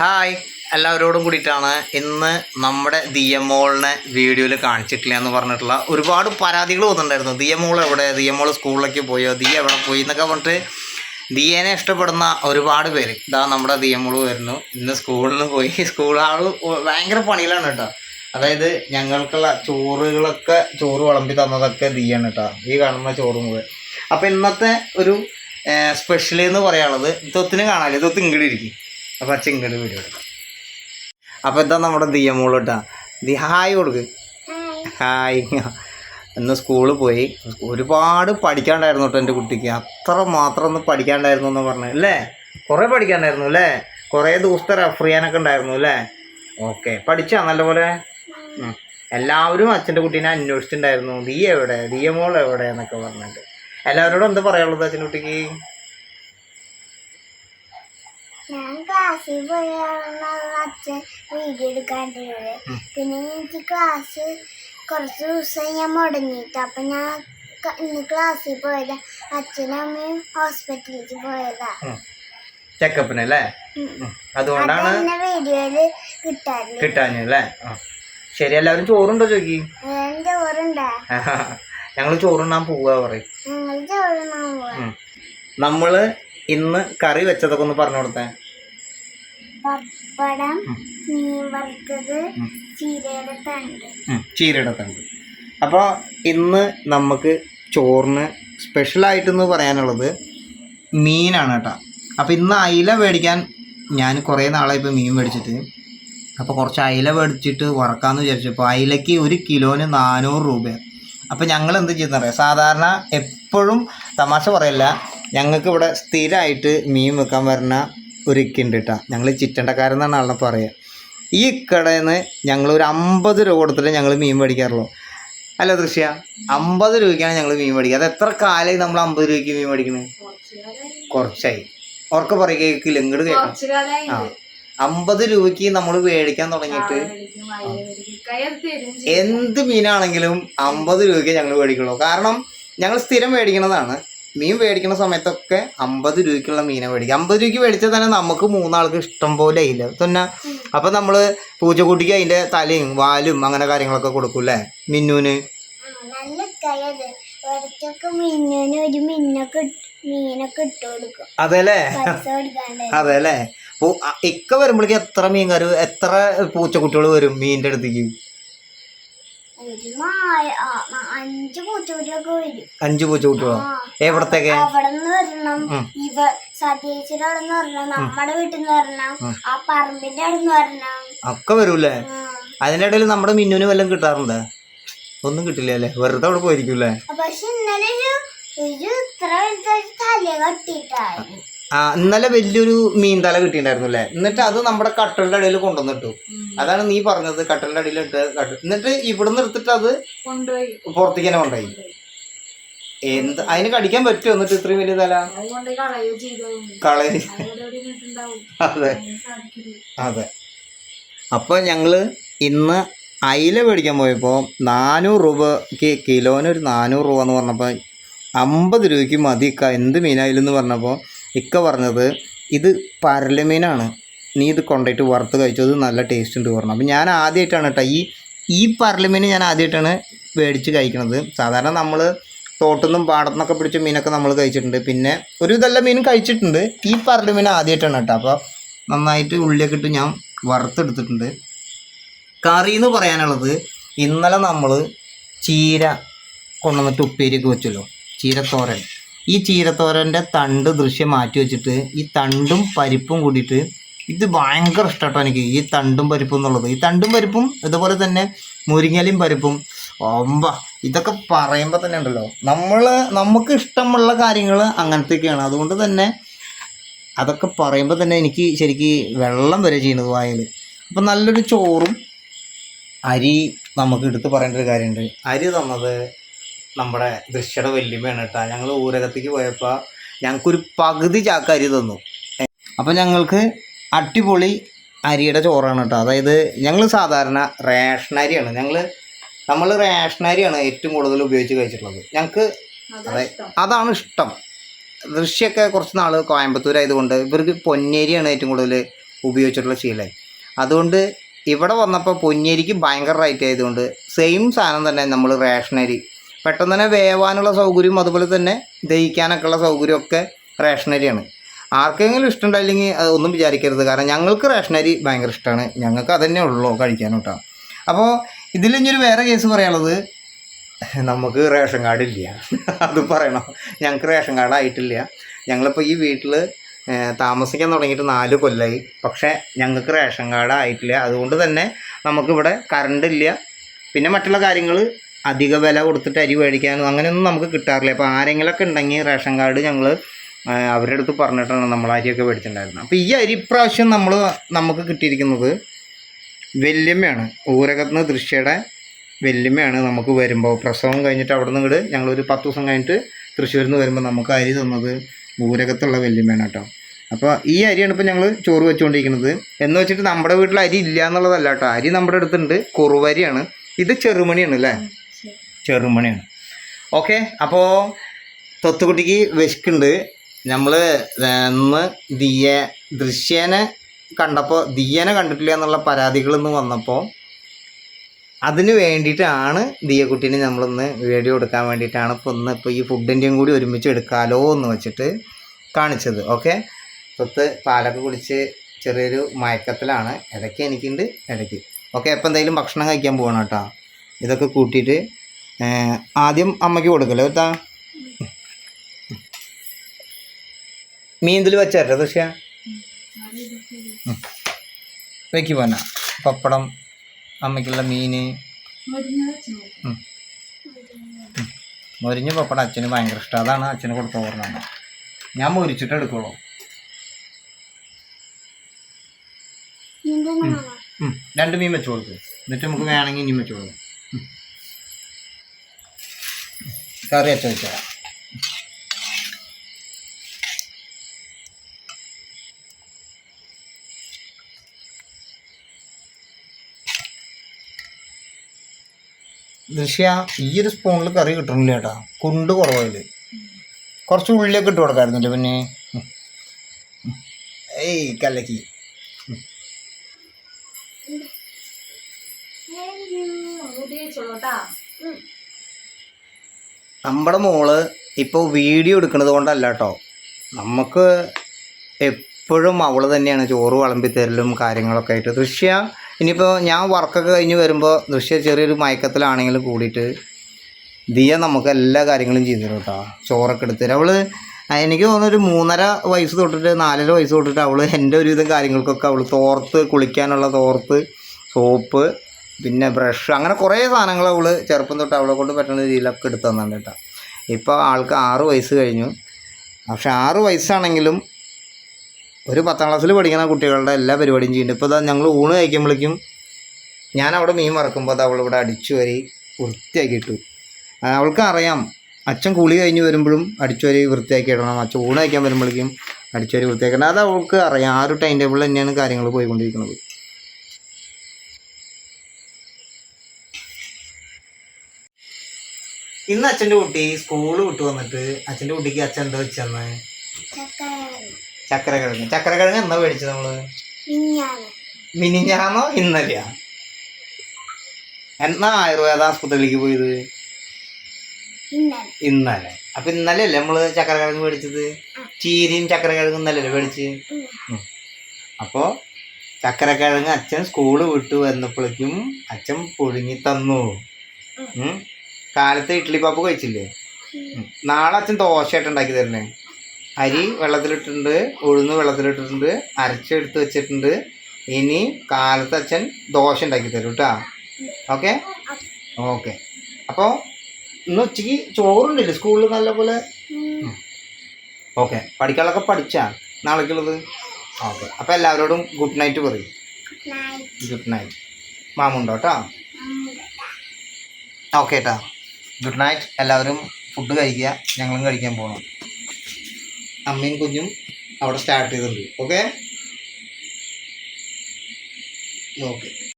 Hi എല്ലാവരോടും കൂടിയിട്ടാണ് ഇന്ന് നമ്മുടെ ദിയമോളിനെ വീഡിയോയിൽ കാണിച്ചിട്ടില്ല എന്ന് പറഞ്ഞിട്ടുള്ള ഒരുപാട് പരാതികൾ വന്നിട്ടുണ്ടായിരുന്നു. ദിയമോൾ എവിടെ? ദിയമോൾ സ്കൂളിലേക്ക് പോയോ? ദിയ എവിടെ പോയി എന്നൊക്കെ പറഞ്ഞിട്ട് ദിയേനെ ഇഷ്ടപ്പെടുന്ന ഒരുപാട് പേര്. ഇതാ നമ്മുടെ ദിയമോൾ വരുന്നു. ഇന്ന് സ്കൂളിൽ പോയി. സ്കൂൾ ആൾ ഭയങ്കര പണിയിലാണ് കേട്ടോ. അതായത് ഞങ്ങൾക്കുള്ള ചോറുകളൊക്കെ ചോറ് വിളമ്പി തന്നതൊക്കെ ദിയാണ് കേട്ടോ. ഈ കാണുന്ന ചോറ് മുഴുവൻ. അപ്പോൾ ഇന്നത്തെ ഒരു സ്പെഷ്യൽ എന്ന് പറയാനുള്ളത് ഇതൊത്തിന് കാണാല്ലേ ഇതൊത്ത് ഇങ്ങോട്ട് അപ്പോൾ അച്ഛൻ ഇങ്ങോട്ട് വീഡിയോ എടുക്കാം അപ്പോൾ ഇതാ നമ്മുടെ ദിയമോൾ കേട്ടാ ദി ഹായ് കൊടുക്ക്. ഹായ്. ഇന്ന് സ്കൂളിൽ പോയി. ഒരുപാട് പഠിക്കാണ്ടായിരുന്നു കേട്ടോ എന്റെ കുട്ടിക്ക്. അത്ര മാത്രം ഒന്ന് പഠിക്കാണ്ടായിരുന്നു എന്ന് പറഞ്ഞു. അല്ലേ? കുറേ പഠിക്കാണ്ടായിരുന്നു അല്ലേ? കുറേ ദിവസത്തെ റെഫർ ചെയ്യാനൊക്കെ ഉണ്ടായിരുന്നു അല്ലേ? ഓക്കെ പഠിച്ചാ നല്ലപോലെ. എല്ലാവരും അച്ഛന്റെ കുട്ടീനെ അന്വേഷിച്ചിട്ടുണ്ടായിരുന്നു. നീ എവിടെ? ദിയമോൾ എവിടെ എന്നൊക്കെ പറഞ്ഞിട്ട്. എല്ലാവരോടും എന്താ പറയാനുള്ളത് അച്ഛന്റെ കുട്ടിക്ക്? ഞാൻ ക്ലാസ്സിൽ പോയാണ് അച്ഛൻ വീഡിയോ എടുക്കാണ്ടിരുന്നത് പിന്നെ എനിക്ക് ക്ലാസ് കുറച്ച് ദിവസം ഞാൻ മുടങ്ങിയിട്ട്. അപ്പൊ ഞാൻ ഇന്ന് ക്ലാസ്സിൽ പോയത്. അച്ഛനും അമ്മയും ഹോസ്പിറ്റലിലേക്ക് പോയതാ. ചെക്കപ്പിന് അല്ലേ. അതുകൊണ്ടാണ് വീഡിയോയിൽ കിട്ടാറില്ല കിട്ടാഞ്ഞല്ലേ ശരി എല്ലാവരും ചോറുണ്ടോ ചോദിക്കി ചോറുണ്ടാ. ഞങ്ങൾ ചോറുണ്ണാൻ പോവുക പറയും. നമ്മൾ പോവാ. ഇന്ന് കറി വെച്ചതൊക്കെ ഒന്ന് പറഞ്ഞു കൊടുത്തേ. പപ്പടം. മീൻ വറുത്തത്. ചീരയുടെ തണ്ട്. ചീരയുടെ തണ്ട്. അപ്പോൾ ഇന്ന് നമുക്ക് ചോറിന് സ്പെഷ്യലായിട്ടെന്ന് പറയാനുള്ളത് മീനാണ് കേട്ടോ. അപ്പോൾ ഇന്ന് അയില മേടിക്കാൻ ഞാൻ കുറേ നാളായി ഇപ്പോൾ മീൻ മേടിച്ചിട്ട്. അപ്പോൾ കുറച്ച് അയില മേടിച്ചിട്ട് വറക്കാമെന്ന് വിചാരിച്ചപ്പോൾ അയിലയ്ക്ക് ഒരു കിലോന് നാനൂറ് രൂപയാണ് അപ്പോൾ ഞങ്ങൾ എന്ത് ചെയ്യുന്നറിയാം? സാധാരണ എപ്പോഴും തമാശ പറയല്ല. ഞങ്ങൾക്ക് ഇവിടെ സ്ഥിരമായിട്ട് മീൻ വെക്കാൻ വരുന്ന ഒരു ഇക്കുണ്ട് കേട്ടോ ഞങ്ങൾ ചിറ്റണ്ടക്കാരെന്നാണ് ആളെ പറയുക ഈ കടയിൽ നിന്ന് ഞങ്ങൾ ഒരു അമ്പത് രൂപ കൊടുത്തിട്ട് ഞങ്ങൾ മീൻ മേടിക്കാറുള്ളൂ. അല്ല ദൃശ്യ അമ്പത് രൂപയ്ക്കാണ് ഞങ്ങൾ മീൻ മേടിക്കുക അത് എത്ര കാലമായി നമ്മൾ അമ്പത് രൂപയ്ക്ക് മീൻ മേടിക്കുന്നത് കുറച്ചായി. ഉറക്കെ പറയുക ഇങ്ങോട്ട് കേൾക്കാം ആ. അമ്പത് രൂപയ്ക്ക് നമ്മൾ മേടിക്കാൻ തുടങ്ങിയിട്ട് എന്ത് മീനാണെങ്കിലും അമ്പത് രൂപയ്ക്ക് ഞങ്ങൾ മേടിക്കുള്ളൂ. കാരണം ഞങ്ങൾ സ്ഥിരം മേടിക്കുന്നതാണ് മീൻ മേടിക്കുന്ന സമയത്തൊക്കെ അമ്പത് രൂപയ്ക്കുള്ള മീനെ മേടിക്കും അമ്പത് രൂപയ്ക്ക് മേടിച്ചാൽ തന്നെ നമുക്ക് മൂന്നാൾക്ക് ഇഷ്ടം പോലെ ഇല്ല തന്നെ അപ്പൊ നമ്മൾ പൂച്ചക്കുട്ടിക്ക് അതിന്റെ തലയും വാലും അങ്ങനെ കാര്യങ്ങളൊക്കെ കൊടുക്കും അല്ലേ മിന്നൂന് അതെല്ലേ? പൈസ കൊടുക്കാണ്ട്. അതെ അല്ലേ ഇക്ക വരുമ്പോഴേക്ക് എത്ര മീൻകാർ എത്ര പൂച്ചക്കുട്ടികൾ വരും മീന്റെ അടുത്തേക്ക്? അഞ്ച് പൂച്ചക്കുട്ടിയൊക്കെ വരും. അഞ്ച് പൂച്ചക്കുട്ടികളോ? ആ. എവിടത്തേക്ക്? അവിടെ നിന്ന് വരണം ഇവ സതീശിന്റെ അവിടെ നിന്ന് വരണം നമ്മുടെ വീട്ടിൽ നിന്ന് വരണം ആ പറമ്പിന്റെ അവിടെ നിന്ന് വരണം. ഒക്കെ വരൂല്ലേ. അതിന്റെ ഇടയിൽ നമ്മുടെ മിന്നുവിന് വല്ലതും കിട്ടാറുണ്ട്? ഒന്നും കിട്ടില്ല അല്ലേ? വെറുതെ അവിടെ പോയിരിക്കൂല്ലേ? പക്ഷെ ഇന്നലെ ഒരു ഇത്ര വലുതായിട്ട് തല കട്ടിട്ടായിരുന്നു ഇന്നലെ വലിയൊരു മീൻതല കിട്ടിയിട്ടുണ്ടായിരുന്നു അല്ലേ എന്നിട്ട് അത് നമ്മുടെ കട്ടലിന്റെ അടിയിൽ കൊണ്ടുവന്നിട്ടു അതാണ് നീ പറഞ്ഞത് കട്ടലിന്റെ അടിയിൽ ഇട്ട് കട്ട് എന്നിട്ട് ഇവിടുന്ന് എടുത്തിട്ട് അത് പുറത്തേക്ക് തന്നെ കൊണ്ടുപോയി. എന്ത് അതിന് കടിക്കാൻ പറ്റുമോ? എന്നിട്ട് ഇത്രയും വലിയ തല? കള കളയോ. അതെ. അതെ. അപ്പോൾ ഞങ്ങൾ ഇന്ന് അയില മേടിക്കാൻ പോയപ്പോൾ നാനൂറ് രൂപയ്ക്ക് കിലോന് ഒരു നാനൂറ് രൂപ എന്ന് പറഞ്ഞപ്പോൾ അമ്പത് രൂപയ്ക്ക് മതി എന്ത് മീനായാലും എന്ന് പറഞ്ഞപ്പോൾ ഇക്ക പറഞ്ഞത് ഇത് പരലമീനാണ്. നീ ഇത് കൊണ്ടുപോയിട്ട് വറുത്ത് കഴിച്ചത് നല്ല ടേസ്റ്റ് ഉണ്ട് പറഞ്ഞു. അപ്പോൾ ഞാൻ ആദ്യമായിട്ടാണ് കേട്ടോ ഈ ഈ പരലമീൻ ഞാൻ ആദ്യമായിട്ടാണ് മേടിച്ച് കഴിക്കുന്നത് സാധാരണ നമ്മൾ തോട്ടുനിന്നും പാടത്തുനിന്നൊക്കെ പിടിച്ച മീനൊക്കെ നമ്മൾ കഴിച്ചിട്ടുണ്ട്. പിന്നെ ഒരു ഇതല്ല മീനും കഴിച്ചിട്ടുണ്ട്. ഈ പരലമീൻ ആദ്യമായിട്ടാണ് കേട്ടോ. അപ്പോൾ നന്നായിട്ട് ഉള്ളിയൊക്കെ ഇട്ട് ഞാൻ വറുത്തെടുത്തിട്ടുണ്ട്. കറി എന്ന് പറയാനുള്ളത് ഇന്നലെ നമ്മൾ ചീര കൊണ്ടുവന്നിട്ട് ഉപ്പേരിയൊക്കെ വെച്ചല്ലോ. ചീരത്തോരൻ. ഈ ചീരത്തോരന്റെ തണ്ട് ദൃശ്യം മാറ്റി വെച്ചിട്ട് ഈ തണ്ടും പരിപ്പും കൂടിയിട്ട് ഇത് ഭയങ്കര ഇഷ്ടട്ടോ എനിക്ക് ഈ തണ്ടും പരിപ്പും എന്നുള്ളത്. ഈ തണ്ടും പരിപ്പും ഇതുപോലെ തന്നെ മുരിങ്ങലയും പരിപ്പും. ഒമ്പ ഇതൊക്കെ പറയുമ്പോൾ തന്നെ ഉണ്ടല്ലോ. നമ്മൾ നമുക്ക് ഇഷ്ടമുള്ള കാര്യങ്ങൾ അങ്ങനത്തെയൊക്കെയാണ്. അതുകൊണ്ട് തന്നെ അതൊക്കെ പറയുമ്പോൾ തന്നെ എനിക്ക് ശരിക്കും വെള്ളം വരെ ചെയ്യുന്നത് വായൽ അപ്പം നല്ലൊരു ചോറും അരി നമുക്ക് എടുത്ത് പറയേണ്ട ഒരു കാര്യമുണ്ട്. അരി തന്നത് നമ്മുടെ ദൃശ്യയുടെ വല്യമ്മയാണ് കേട്ടോ. ഞങ്ങൾ ഊരകത്തേക്ക് പോയപ്പോൾ ഞങ്ങൾക്കൊരു പകുതി ചാക്കരി അരി തന്നു. അപ്പോൾ ഞങ്ങൾക്ക് അടിപൊളി അരിയുടെ ചോറാണ് കേട്ടോ. അതായത് ഞങ്ങൾ സാധാരണ റേഷൻ അരിയാണ്. ഞങ്ങൾ നമ്മൾ റേഷൻ അരിയാണ് ഏറ്റവും കൂടുതൽ ഉപയോഗിച്ച് കഴിച്ചിട്ടുള്ളത്. ഞങ്ങൾക്ക് അതെ അതാണ് ഇഷ്ടം. ദൃശ്യമൊക്കെ കുറച്ച് നാൾ കോയമ്പത്തൂർ ആയതുകൊണ്ട് ഇവർക്ക് പൊന്നേരിയാണ് ഏറ്റവും കൂടുതൽ ഉപയോഗിച്ചിട്ടുള്ള ശീലം. അതുകൊണ്ട് ഇവിടെ വന്നപ്പോൾ പൊന്നേരിക്ക് ഭയങ്കര റേറ്റ് ആയതുകൊണ്ട് സെയിം സാധനം തന്നെ നമ്മൾ റേഷനരി പെട്ടെന്ന് തന്നെ വേവാനുള്ള സൗകര്യവും അതുപോലെ തന്നെ ദഹിക്കാനൊക്കെ ഉള്ള സൗകര്യമൊക്കെ റേഷനരിയാണ്. ആർക്കെങ്കിലും ഇഷ്ടമുണ്ടായില്ലെങ്കിൽ അതൊന്നും വിചാരിക്കരുത്. കാരണം ഞങ്ങൾക്ക് റേഷനരി ഭയങ്കര ഇഷ്ടമാണ്. ഞങ്ങൾക്ക് അതന്നെ ഉള്ളൂ കഴിക്കാൻ കേട്ടോ. അപ്പോൾ ഇതിൽ വേറെ കേസ് പറയാനുള്ളത് നമുക്ക് റേഷൻ കാർഡ് ഇല്ല. അത് പറയണം. ഞങ്ങൾക്ക് റേഷൻ കാർഡ് ആയിട്ടില്ല. ഞങ്ങളിപ്പോൾ ഈ വീട്ടിൽ താമസിക്കാൻ തുടങ്ങിയിട്ട് നാല് കൊല്ലമായി പക്ഷേ ഞങ്ങൾക്ക് റേഷൻ കാർഡ് ആയിട്ടില്ല. അതുകൊണ്ട് തന്നെ നമുക്കിവിടെ കറണ്ട് ഇല്ല. പിന്നെ മറ്റുള്ള കാര്യങ്ങൾ അധിക വില കൊടുത്തിട്ട് അരി മേടിക്കാനും അങ്ങനെയൊന്നും നമുക്ക് കിട്ടാറില്ല. അപ്പോൾ ആരെങ്കിലൊക്കെ ഉണ്ടെങ്കിൽ റേഷൻ കാർഡ് ഞങ്ങൾ അവരുടെ അടുത്ത് പറഞ്ഞിട്ടാണ് നമ്മൾ അരിയൊക്കെ മേടിച്ചിട്ടുണ്ടായിരുന്നത്. അപ്പോൾ ഈ അരി പ്രാവശ്യം നമ്മൾ നമുക്ക് കിട്ടിയിരിക്കുന്നത് വല്യമ്മയാണ് ഊരകത്തുനിന്ന് ദൃശ്യയുടെ വല്യമ്മയാണ് നമുക്ക് വരുമ്പോൾ. പ്രസവം കഴിഞ്ഞിട്ട് അവിടെ നിന്ന് ഇങ്ങോട്ട് ഞങ്ങളൊരു പത്ത് ദിവസം കഴിഞ്ഞിട്ട് തൃശ്ശൂരിൽ നിന്ന് വരുമ്പോൾ നമുക്ക് അരി തന്നത് ഊരകത്തുള്ള വല്യമ്മയാണ് കേട്ടോ. അപ്പോൾ ഈ അരിയാണ് ഇപ്പോൾ ഞങ്ങൾ ചോറ് വെച്ചുകൊണ്ടിരിക്കുന്നത്. എന്ന് വെച്ചിട്ട് നമ്മുടെ വീട്ടിൽ അരി ഇല്ല എന്നുള്ളതല്ല കേട്ടോ. അരി നമ്മുടെ അടുത്തുണ്ട്. കുറുവരിയാണ്. ഇത് ചെറുമണിയാണ് അല്ലേ? ചെറുമണിയാണ്. ഓക്കെ അപ്പോൾ തൊത്തുകുട്ടിക്ക് വിശക്കുണ്ട്. നമ്മൾ ഇന്ന് ദിയ ദൃശ്യനെ കണ്ടപ്പോൾ ദിയനെ കണ്ടിട്ടില്ല എന്നുള്ള പരാതികൾ ഇന്ന് വന്നപ്പോൾ അതിന് വേണ്ടിയിട്ടാണ് ദിയക്കുട്ടീനെ നമ്മളിന്ന് വീഡിയോ എടുക്കാൻ വേണ്ടിയിട്ടാണ് ഇപ്പോൾ ഇന്ന് ഇപ്പോൾ ഈ ഫുഡിന്റെയും കൂടി ഒരുമിച്ച് എടുക്കാലോ എന്ന് വെച്ചിട്ട് കാണിച്ചത്. ഓക്കെ തൊത്ത് പാലൊക്കെ കുടിച്ച് ചെറിയൊരു മയക്കത്തിലാണ്. ഇടയ്ക്ക് എനിക്കുണ്ട് ഇടയ്ക്ക്. ഓക്കെ എപ്പോൾ എന്തെങ്കിലും ഭക്ഷണം കഴിക്കാൻ പോകണം കേട്ടോ. ഇതൊക്കെ കൂട്ടിയിട്ട് ആദ്യം അമ്മയ്ക്ക് കൊടുക്കല്ലോ എത്താ മീൻ വെച്ചാരോ ദൃശ്യ വെക്കി പോന്ന. പപ്പടം അമ്മയ്ക്കുള്ള മീൻ മുരിഞ്ഞ പപ്പടം അച്ഛന് ഭയങ്കര ഇഷ്ടം. അതാണ് അച്ഛന് കൊടുത്ത ഓർമ്മ ഞാൻ മൊരിച്ചിട്ട് എടുക്കുള്ളൂ. രണ്ട് മീൻ വെച്ച് കൊടുക്കും. എന്നിട്ട് നമുക്ക് വേണമെങ്കിൽ ഇനിയും വെച്ച് കൊടുക്കും. കറി വെച്ചാൽ ദൃശ്യ ഈ ഒരു സ്പൂണിൽ കറി കിട്ടണില്ല ചേട്ടാ കുണ്ട് കുറവായിൽ. കുറച്ച് ഉള്ളിലേക്ക് ഇട്ട് കൊടുക്കായിരുന്നില്ലേ പിന്നെ. ഏയ് കലക്കി. ചോട്ടാ നമ്മുടെ മോൾ ഇപ്പോൾ വീഡിയോ എടുക്കുന്നത് കൊണ്ടല്ല കേട്ടോ നമുക്ക് എപ്പോഴും അവൾ തന്നെയാണ് ചോറ് വിളമ്പി തരലും കാര്യങ്ങളൊക്കെ ആയിട്ട്. ദൃശ്യ ഇനിയിപ്പോൾ ഞാൻ വർക്കൊക്കെ കഴിഞ്ഞ് വരുമ്പോൾ ദൃശ്യ ചെറിയൊരു മയക്കത്തിലാണെങ്കിലും കൂടിയിട്ട് ദിയ നമുക്ക് എല്ലാ കാര്യങ്ങളും ചെയ്തു തരും കേട്ടോ ചോറൊക്കെ എടുത്തു തരും. അവൾ എനിക്ക് തോന്നുന്നു ഒരു മൂന്നര വയസ്സ് തൊട്ടിട്ട് നാലര വയസ്സ് തൊട്ടിട്ട് അവൾ എന്റെ ഒരുവിധം കാര്യങ്ങൾക്കൊക്കെ അവൾ തോർത്ത് കുളിക്കാനുള്ള തോർത്ത് സോപ്പ് പിന്നെ ബ്രഷ് അങ്ങനെ കുറേ സാധനങ്ങൾ അവൾ ചെറുപ്പം തൊട്ട് അവളെ കൊണ്ട് പറ്റുന്ന രീതിയിലൊക്കെ എടുത്തു തന്നിട്ടുണ്ട് കേട്ടോ. ഇപ്പോൾ ആൾക്ക് ആറ് വയസ്സ് കഴിഞ്ഞു. പക്ഷെ ആറ് വയസ്സാണെങ്കിലും ഒരു പത്താം ക്ലാസ്സിൽ പഠിക്കുന്ന കുട്ടികളുടെ എല്ലാ പരിപാടിയും ചെയ്യുന്നുണ്ട്. ഇപ്പോൾ ഞങ്ങൾ ഊണ് കഴിക്കുമ്പോഴേക്കും ഞാൻ അവിടെ മീൻ വറക്കുമ്പോൾ അത് അവളിവിടെ അടിച്ചു വരി വൃത്തിയാക്കി ഇട്ടു അവൾക്ക് അറിയാം. അച്ഛൻ കുളി കഴിഞ്ഞ് വരുമ്പോഴും അടിച്ചു വരി വൃത്തിയാക്കി ഇടണം. അച്ഛൻ ഊണ് കഴിക്കാൻ വരുമ്പോഴേക്കും അടിച്ചു വരി വൃത്തിയാക്കണം അത് അവൾക്ക് അറിയാം. ആ ഒരു ടൈം ടേബിളിൽ തന്നെയാണ് കാര്യങ്ങൾ പോയിക്കൊണ്ടിരിക്കുന്നത്. ഇന്ന് അച്ഛന്റെ കുട്ടി സ്കൂൾ വിട്ട് വന്നിട്ട് അച്ഛന്റെ കുട്ടിക്ക് അച്ഛൻ എന്താ വെച്ചെന്ന്? ചക്കരക്കിഴങ്ങ്. ചക്കരക്കിഴങ്ങ് എന്നാ മേടിച്ചത് നമ്മൾ? മിനിഞ്ഞാന്നോ. ഇന്നലെയാ? എന്നാ ആയുർവേദ ആസ്പത്രിയിലേക്ക് പോയത്? ഇന്നലെ. അപ്പൊ ഇന്നലെ അല്ലേ നമ്മൾ ചക്കരക്കിഴങ്ങ് മേടിച്ചത്? ചീരയും ചക്കരക്കിഴങ്ങും ഇന്നലെ. മേടിച്ച്. അപ്പോ ചക്കരക്കിഴങ്ങ് അച്ഛൻ സ്കൂൾ വിട്ടു വന്നപ്പോഴേക്കും അച്ഛൻ പുഴുങ്ങി തന്നു. കാലത്ത് ഇഡ്ഡലി പാപ്പ് കഴിച്ചില്ലേ. നാളെ അച്ഛൻ ദോശയായിട്ട് ഉണ്ടാക്കി തരണേ. അരി വെള്ളത്തിലിട്ടിട്ടുണ്ട് ഉഴുന്ന് വെള്ളത്തിലിട്ടിട്ടുണ്ട് അരച്ചെടുത്ത് വെച്ചിട്ടുണ്ട്. ഇനി കാലത്ത് അച്ഛൻ ദോശ ഉണ്ടാക്കി തരും കേട്ടോ. ഓക്കെ? ഓക്കെ. അപ്പോൾ ഇന്ന് ഉച്ചയ്ക്ക് ചോറുണ്ടല്ലേ? സ്കൂളിൽ നല്ലപോലെ? പോലെ ഓക്കെ. പഠിക്കാനുള്ളതൊക്കെ പഠിച്ചാ? നാളേക്കുള്ളത്? ഓക്കെ. അപ്പോൾ എല്ലാവരോടും ഗുഡ് നൈറ്റ് പറയും. Good night. മാമുണ്ടോ കേട്ടോ ഓക്കെ കേട്ടോ ഗുഡ് നൈറ്റ് എല്ലാവരും ഫുഡ് കഴിക്കുക. ഞങ്ങളും കഴിക്കാൻ പോകണം അമ്മയും കുഞ്ഞും അവിടെ സ്റ്റാർട്ട് ചെയ്തിട്ടുണ്ട്. Okay okay